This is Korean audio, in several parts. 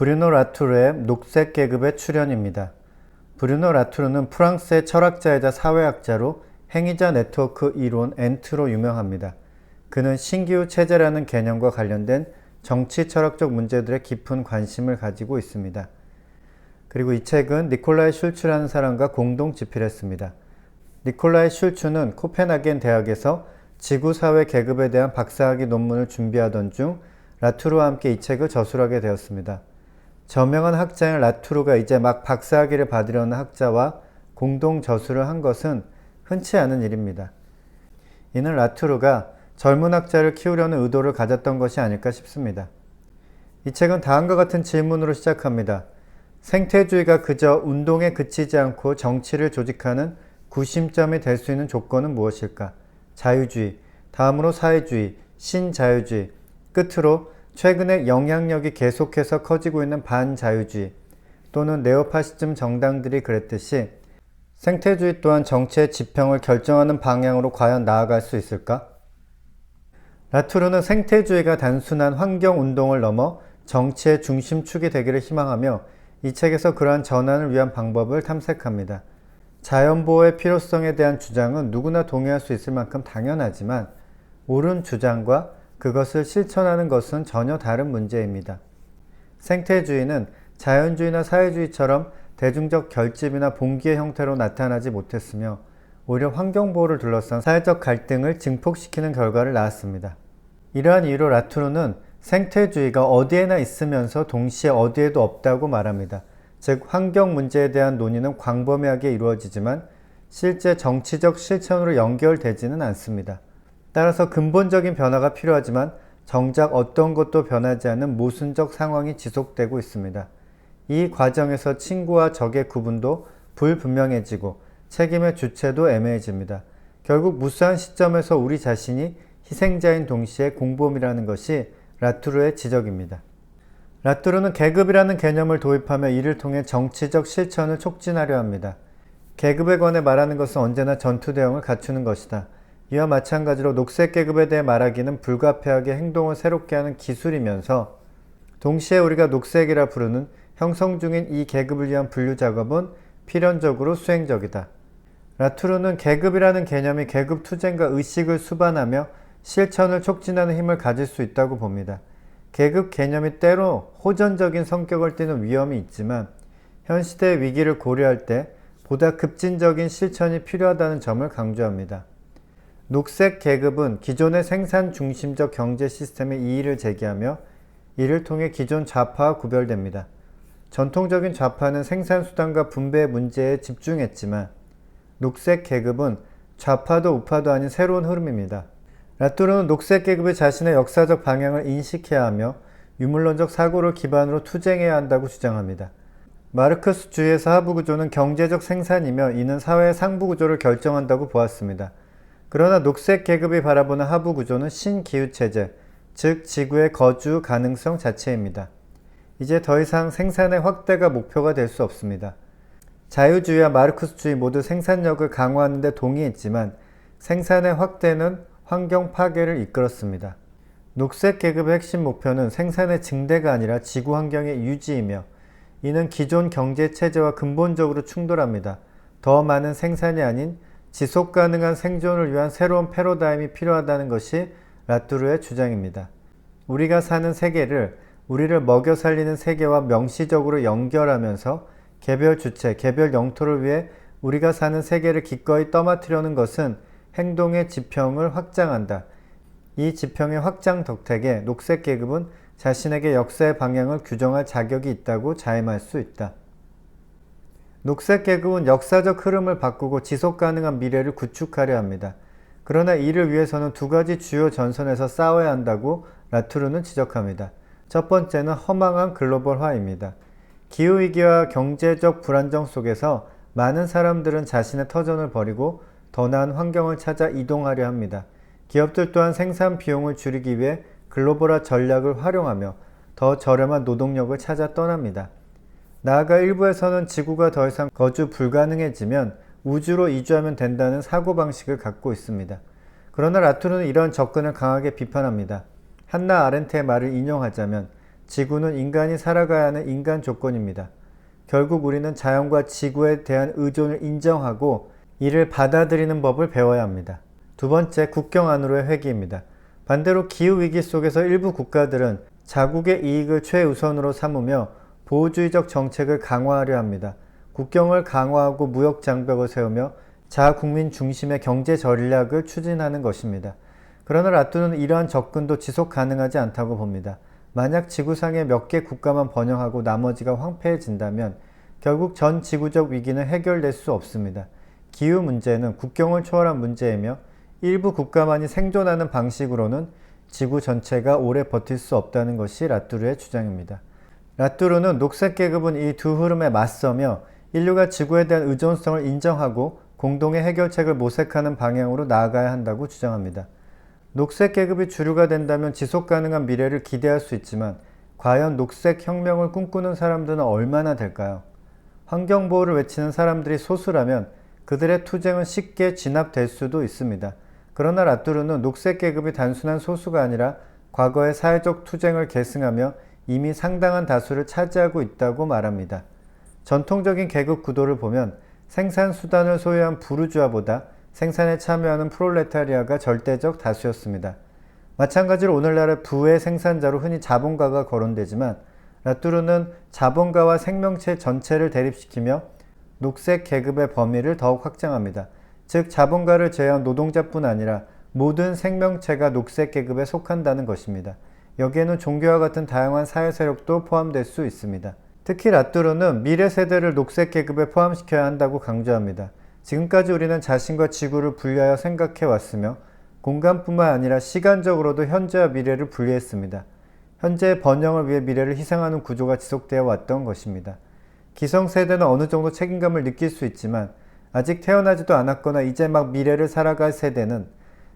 브루노 라투르의 녹색 계급의 출현입니다. 브루노 라투르는 프랑스의 철학자이자 사회학자로 행위자 네트워크 이론 엔트로 유명합니다. 그는 신기후 체제라는 개념과 관련된 정치 철학적 문제들에 깊은 관심을 가지고 있습니다. 그리고 이 책은 니콜라이 슐츠라는 사람과 공동 집필했습니다. 니콜라이 슐츠는 코펜하겐 대학에서 지구사회 계급에 대한 박사학위 논문을 준비하던 중 라투르와 함께 이 책을 저술하게 되었습니다. 저명한 학자인 라투르가 이제 막 박사학위를 받으려는 학자와 공동 저술을 한 것은 흔치 않은 일입니다. 이는 라투르가 젊은 학자를 키우려는 의도를 가졌던 것이 아닐까 싶습니다. 이 책은 다음과 같은 질문으로 시작합니다. 생태주의가 그저 운동에 그치지 않고 정치를 조직하는 구심점이 될 수 있는 조건은 무엇일까? 자유주의, 다음으로 사회주의, 신자유주의, 끝으로 최근에 영향력이 계속해서 커지고 있는 반자유주의 또는 네오파시즘 정당들이 그랬듯이 생태주의 또한 정치의 지평을 결정하는 방향으로 과연 나아갈 수 있을까? 라투르는 생태주의가 단순한 환경운동을 넘어 정치의 중심축이 되기를 희망하며 이 책에서 그러한 전환을 위한 방법을 탐색합니다. 자연보호의 필요성에 대한 주장은 누구나 동의할 수 있을 만큼 당연하지만 옳은 주장과 그것을 실천하는 것은 전혀 다른 문제입니다. 생태주의는 자연주의나 사회주의처럼 대중적 결집이나 봉기의 형태로 나타나지 못했으며 오히려 환경보호를 둘러싼 사회적 갈등을 증폭시키는 결과를 낳았습니다. 이러한 이유로 라투르는 생태주의가 어디에나 있으면서 동시에 어디에도 없다고 말합니다. 즉, 환경 문제에 대한 논의는 광범위하게 이루어지지만 실제 정치적 실천으로 연결되지는 않습니다. 따라서 근본적인 변화가 필요하지만 정작 어떤 것도 변하지 않는 모순적 상황이 지속되고 있습니다. 이 과정에서 친구와 적의 구분도 불분명해지고 책임의 주체도 애매해집니다. 결국 무수한 시점에서 우리 자신이 희생자인 동시에 공범이라는 것이 라투르의 지적입니다. 라투르는 계급이라는 개념을 도입하며 이를 통해 정치적 실천을 촉진하려 합니다. 계급에 관해 말하는 것은 언제나 전투 대응을 갖추는 것이다. 이와 마찬가지로 녹색 계급에 대해 말하기는 불가피하게 행동을 새롭게 하는 기술이면서 동시에 우리가 녹색이라 부르는 형성 중인 이 계급을 위한 분류 작업은 필연적으로 수행적이다. 라투르는 계급이라는 개념이 계급 투쟁과 의식을 수반하며 실천을 촉진하는 힘을 가질 수 있다고 봅니다. 계급 개념이 때로 호전적인 성격을 띠는 위험이 있지만 현 시대의 위기를 고려할 때 보다 급진적인 실천이 필요하다는 점을 강조합니다. 녹색 계급은 기존의 생산 중심적 경제 시스템의 이의를 제기하며 이를 통해 기존 좌파와 구별됩니다. 전통적인 좌파는 생산 수단과 분배 문제에 집중했지만 녹색 계급은 좌파도 우파도 아닌 새로운 흐름입니다. 라투르는 녹색 계급이 자신의 역사적 방향을 인식해야 하며 유물론적 사고를 기반으로 투쟁해야 한다고 주장합니다. 마르크스주의에서 하부 구조는 경제적 생산이며 이는 사회의 상부 구조를 결정한다고 보았습니다. 그러나 녹색 계급이 바라보는 하부 구조는 신기후 체제, 즉 지구의 거주 가능성 자체입니다. 이제 더 이상 생산의 확대가 목표가 될 수 없습니다. 자유주의와 마르크스주의 모두 생산력을 강화하는 데 동의했지만 생산의 확대는 환경 파괴를 이끌었습니다. 녹색 계급의 핵심 목표는 생산의 증대가 아니라 지구 환경의 유지이며 이는 기존 경제 체제와 근본적으로 충돌합니다. 더 많은 생산이 아닌 지속 가능한 생존을 위한 새로운 패러다임이 필요하다는 것이 라투르의 주장입니다. 우리가 사는 세계를 우리를 먹여 살리는 세계와 명시적으로 연결하면서 개별 주체, 개별 영토를 위해 우리가 사는 세계를 기꺼이 떠맡으려는 것은 행동의 지평을 확장한다. 이 지평의 확장 덕택에 녹색 계급은 자신에게 역사의 방향을 규정할 자격이 있다고 자임할 수 있다. 녹색 계급은 역사적 흐름을 바꾸고 지속 가능한 미래를 구축하려 합니다. 그러나 이를 위해서는 두 가지 주요 전선에서 싸워야 한다고 라투르는 지적합니다. 첫 번째는 허망한 글로벌화입니다. 기후위기와 경제적 불안정 속에서 많은 사람들은 자신의 터전을 버리고 더 나은 환경을 찾아 이동하려 합니다. 기업들 또한 생산 비용을 줄이기 위해 글로벌화 전략을 활용하며 더 저렴한 노동력을 찾아 떠납니다. 나아가 일부에서는 지구가 더 이상 거주 불가능해지면 우주로 이주하면 된다는 사고방식을 갖고 있습니다. 그러나 라투르는 이런 접근을 강하게 비판합니다. 한나 아렌트의 말을 인용하자면 지구는 인간이 살아가야 하는 인간 조건입니다. 결국 우리는 자연과 지구에 대한 의존을 인정하고 이를 받아들이는 법을 배워야 합니다. 두 번째, 국경 안으로의 회귀입니다. 반대로 기후위기 속에서 일부 국가들은 자국의 이익을 최우선으로 삼으며 보호주의적 정책을 강화하려 합니다. 국경을 강화하고 무역 장벽을 세우며 자국민 중심의 경제 전략을 추진하는 것입니다. 그러나 라뚜는 이러한 접근도 지속 가능하지 않다고 봅니다. 만약 지구상의 몇 개 국가만 번영하고 나머지가 황폐해진다면 결국 전 지구적 위기는 해결될 수 없습니다. 기후 문제는 국경을 초월한 문제이며 일부 국가만이 생존하는 방식으로는 지구 전체가 오래 버틸 수 없다는 것이 라뚜르의 주장입니다. 라뚜르는 녹색 계급은 이 두 흐름에 맞서며 인류가 지구에 대한 의존성을 인정하고 공동의 해결책을 모색하는 방향으로 나아가야 한다고 주장합니다. 녹색 계급이 주류가 된다면 지속 가능한 미래를 기대할 수 있지만 과연 녹색 혁명을 꿈꾸는 사람들은 얼마나 될까요? 환경보호를 외치는 사람들이 소수라면 그들의 투쟁은 쉽게 진압될 수도 있습니다. 그러나 라뚜르는 녹색 계급이 단순한 소수가 아니라 과거의 사회적 투쟁을 계승하며 이미 상당한 다수를 차지하고 있다고 말합니다. 전통적인 계급 구도를 보면 생산 수단을 소유한 부르주아보다 생산에 참여하는 프롤레타리아가 절대적 다수였습니다. 마찬가지로 오늘날의 부의 생산자로 흔히 자본가가 거론되지만 라뚜르는 자본가와 생명체 전체를 대립시키며 녹색 계급의 범위를 더욱 확장합니다. 즉 자본가를 제외한 노동자뿐 아니라 모든 생명체가 녹색 계급에 속한다는 것입니다. 여기에는 종교와 같은 다양한 사회 세력도 포함될 수 있습니다. 특히 라뚜르는 미래 세대를 녹색 계급에 포함시켜야 한다고 강조합니다. 지금까지 우리는 자신과 지구를 분리하여 생각해 왔으며 공간뿐만 아니라 시간적으로도 현재와 미래를 분리했습니다. 현재의 번영을 위해 미래를 희생하는 구조가 지속되어 왔던 것입니다. 기성세대는 어느 정도 책임감을 느낄 수 있지만 아직 태어나지도 않았거나 이제 막 미래를 살아갈 세대는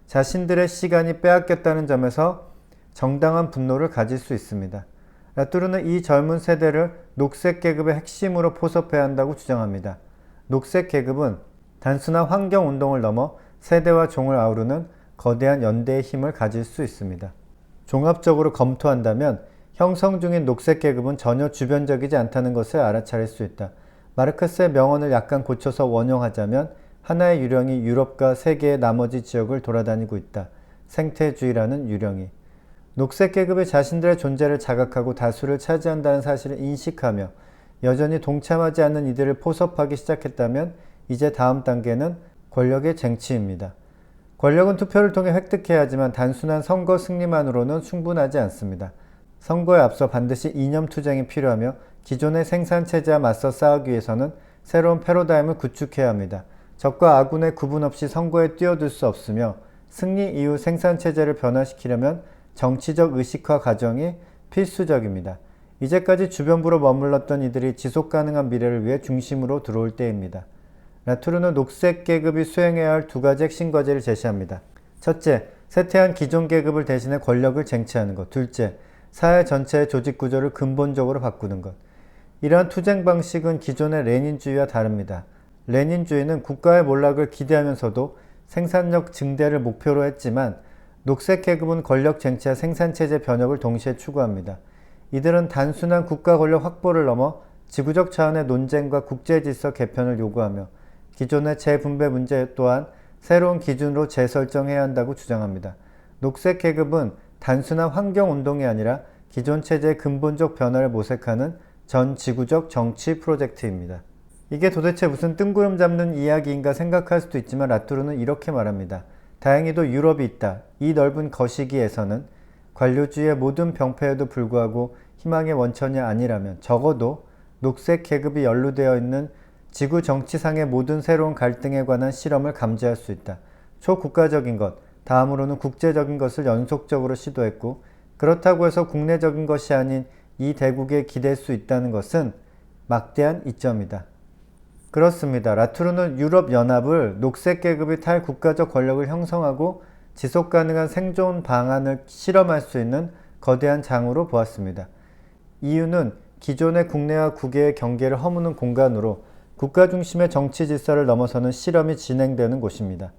자신들의 시간이 빼앗겼다는 점에서 정당한 분노를 가질 수 있습니다. 라뚜르는 이 젊은 세대를 녹색 계급의 핵심으로 포섭해야 한다고 주장합니다. 녹색 계급은 단순한 환경 운동을 넘어 세대와 종을 아우르는 거대한 연대의 힘을 가질 수 있습니다. 종합적으로 검토한다면 형성 중인 녹색 계급은 전혀 주변적이지 않다는 것을 알아차릴 수 있다. 마르크스의 명언을 약간 고쳐서 원용하자면 하나의 유령이 유럽과 세계의 나머지 지역을 돌아다니고 있다. 생태주의라는 유령이. 녹색 계급이 자신들의 존재를 자각하고 다수를 차지한다는 사실을 인식하며 여전히 동참하지 않는 이들을 포섭하기 시작했다면 이제 다음 단계는 권력의 쟁취입니다. 권력은 투표를 통해 획득해야 하지만 단순한 선거 승리만으로는 충분하지 않습니다. 선거에 앞서 반드시 이념 투쟁이 필요하며 기존의 생산 체제와 맞서 싸우기 위해서는 새로운 패러다임을 구축해야 합니다. 적과 아군의 구분 없이 선거에 뛰어들 수 없으며 승리 이후 생산 체제를 변화시키려면 정치적 의식화 과정이 필수적입니다. 이제까지 주변부로 머물렀던 이들이 지속 가능한 미래를 위해 중심으로 들어올 때입니다. 라투르는 녹색 계급이 수행해야 할 두 가지 핵심 과제를 제시합니다. 첫째, 쇠퇴한 기존 계급을 대신해 권력을 쟁취하는 것. 둘째, 사회 전체의 조직 구조를 근본적으로 바꾸는 것. 이러한 투쟁 방식은 기존의 레닌주의와 다릅니다. 레닌주의는 국가의 몰락을 기대하면서도 생산력 증대를 목표로 했지만 녹색 계급은 권력 쟁취와 생산체제 변혁을 동시에 추구합니다. 이들은 단순한 국가 권력 확보를 넘어 지구적 차원의 논쟁과 국제 질서 개편을 요구하며 기존의 재분배 문제 또한 새로운 기준으로 재설정해야 한다고 주장합니다. 녹색 계급은 단순한 환경 운동이 아니라 기존 체제의 근본적 변화를 모색하는 전 지구적 정치 프로젝트입니다. 이게 도대체 무슨 뜬구름 잡는 이야기인가 생각할 수도 있지만 라투르는 이렇게 말합니다. 다행히도 유럽이 있다. 이 넓은 거시기에서는 관료주의의 모든 병폐에도 불구하고 희망의 원천이 아니라면 적어도 녹색 계급이 연루되어 있는 지구 정치상의 모든 새로운 갈등에 관한 실험을 감지할 수 있다. 초국가적인 것, 다음으로는 국제적인 것을 연속적으로 시도했고 그렇다고 해서 국내적인 것이 아닌 이 대국에 기댈 수 있다는 것은 막대한 이점이다. 그렇습니다. 라투르는 유럽 연합을 녹색 계급이 탈 국가적 권력을 형성하고 지속 가능한 생존 방안을 실험할 수 있는 거대한 장으로 보았습니다. 이유는 기존의 국내와 국외의 경계를 허무는 공간으로 국가 중심의 정치 질서를 넘어서는 실험이 진행되는 곳입니다.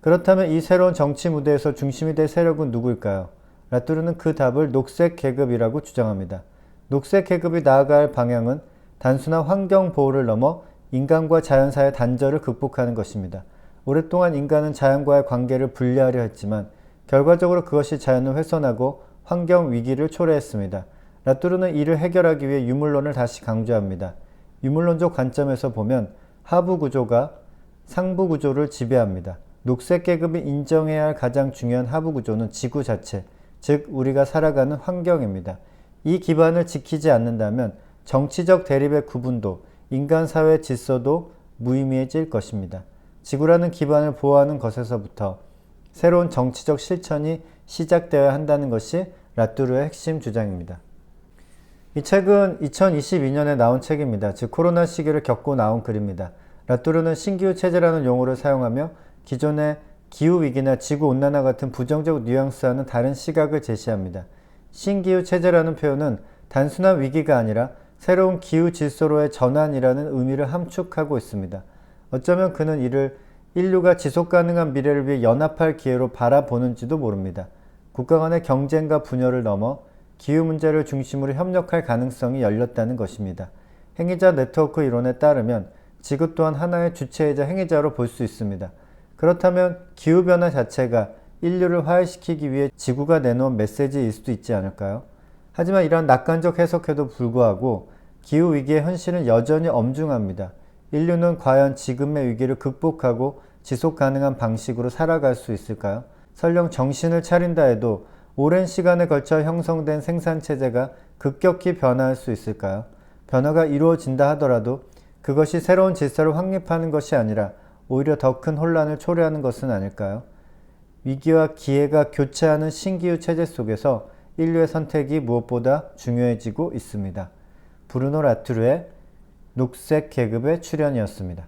그렇다면 이 새로운 정치 무대에서 중심이 될 세력은 누구일까요? 라뚜르는 그 답을 녹색 계급이라고 주장합니다. 녹색 계급이 나아갈 방향은 단순한 환경 보호를 넘어 인간과 자연사의 단절을 극복하는 것입니다. 오랫동안 인간은 자연과의 관계를 분리하려 했지만 결과적으로 그것이 자연을 훼손하고 환경 위기를 초래했습니다. 라뚜르는 이를 해결하기 위해 유물론을 다시 강조합니다. 유물론적 관점에서 보면 하부 구조가 상부 구조를 지배합니다. 녹색 계급이 인정해야 할 가장 중요한 하부 구조는 지구 자체, 즉 우리가 살아가는 환경입니다. 이 기반을 지키지 않는다면 정치적 대립의 구분도 인간 사회 질서도 무의미해질 것입니다. 지구라는 기반을 보호하는 것에서부터 새로운 정치적 실천이 시작되어야 한다는 것이 라뚜르의 핵심 주장입니다. 이 책은 2022년에 나온 책입니다. 즉 코로나 시기를 겪고 나온 글입니다. 라뚜르는 신기후 체제라는 용어를 사용하며 기존의 기후 위기나 지구 온난화 같은 부정적 뉘앙스와는 다른 시각을 제시합니다. 신기후 체제라는 표현은 단순한 위기가 아니라 새로운 기후 질서로의 전환이라는 의미를 함축하고 있습니다. 어쩌면 그는 이를 인류가 지속 가능한 미래를 위해 연합할 기회로 바라보는지도 모릅니다. 국가 간의 경쟁과 분열을 넘어 기후 문제를 중심으로 협력할 가능성이 열렸다는 것입니다. 행위자 네트워크 이론에 따르면 지구 또한 하나의 주체이자 행위자로 볼 수 있습니다. 그렇다면 기후변화 자체가 인류를 화해시키기 위해 지구가 내놓은 메시지일 수도 있지 않을까요? 하지만 이런 낙관적 해석에도 불구하고 기후 위기의 현실은 여전히 엄중합니다. 인류는 과연 지금의 위기를 극복하고 지속 가능한 방식으로 살아갈 수 있을까요? 설령 정신을 차린다 해도 오랜 시간에 걸쳐 형성된 생산 체제가 급격히 변화할 수 있을까요? 변화가 이루어진다 하더라도 그것이 새로운 질서를 확립하는 것이 아니라 오히려 더 큰 혼란을 초래하는 것은 아닐까요? 위기와 기회가 교차하는 신기후 체제 속에서 인류의 선택이 무엇보다 중요해지고 있습니다. 브루노 라투르의 녹색 계급의 출연이었습니다.